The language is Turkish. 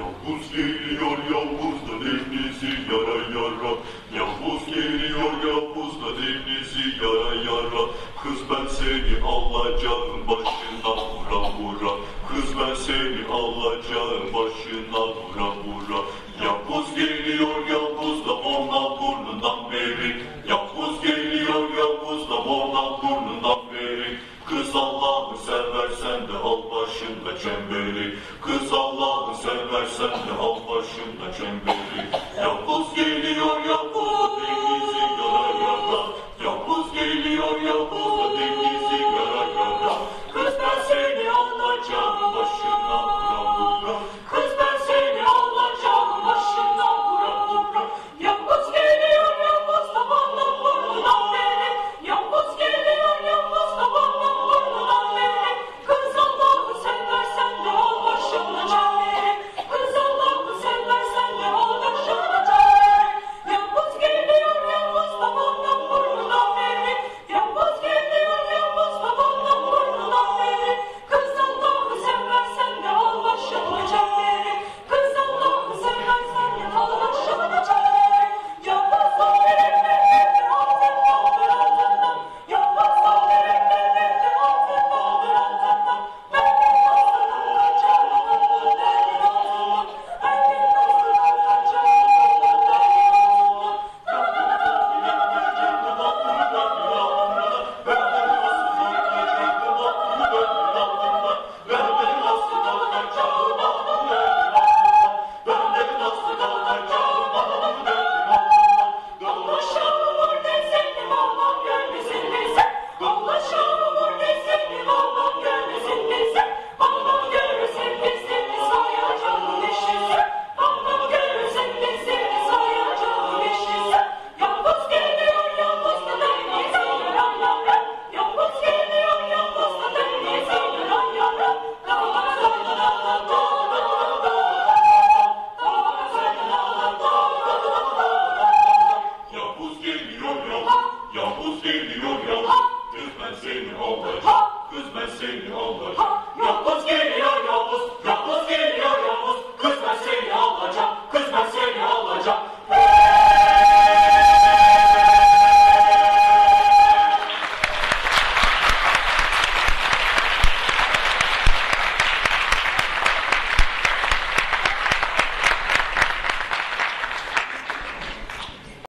Yavuz geliyor Yavuz da defnesi yara yara. Yavuz geliyor Yavuz da defnesi yara yara. Kız ben seni alacağım başına vura vura. Kız ben seni alacağım başına vura vura. Yavuz geliyor Yavuz da ona burnundan beri. Yavuz geliyor Yavuz da ona burnundan beri. Kız Allah'ım sen çemberi. Kız Allah'ı seversen de al başına çemberi. Yapma